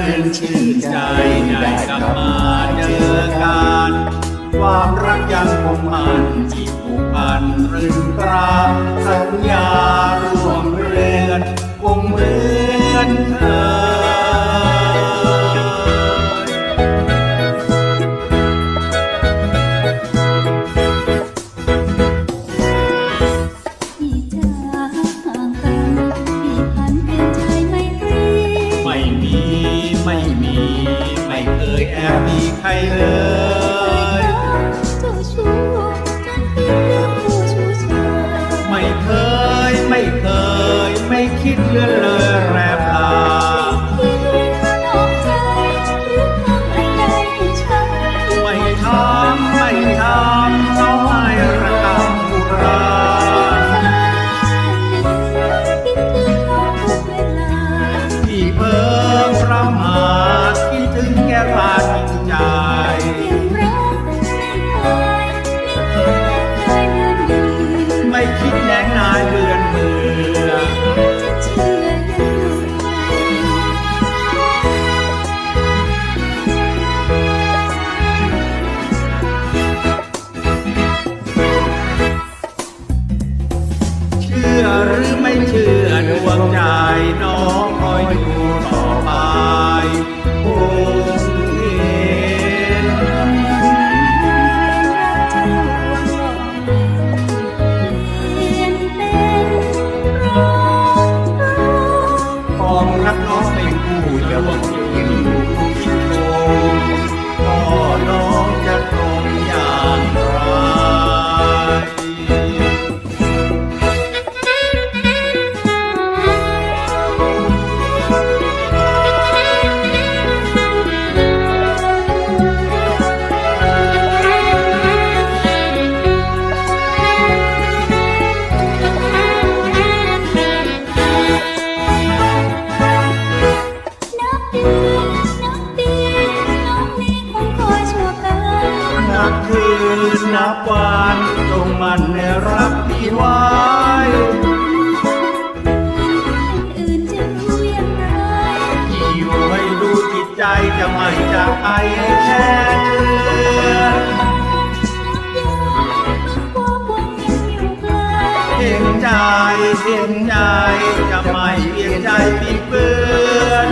รื่นชื่นใจได้กลับมาเจอกัน ความรักยังคงมันจิตผูกพันรื่นกราสัญญาร่วมเรือน แอบมีใครเลย รือไม่เชื่อดวงใจน้องคอยดู นับคืนนับวันจงมันในรักพี่ไว้อื่นจะรู้ย่างไรที่อยู่ให้ดูจิตใจจะไม่จากไปให้แค่เชื่อกลัวพวกยังอยู่ไกลเห็นใจเห็นใจจะไม่เพียงใจปิดเบือน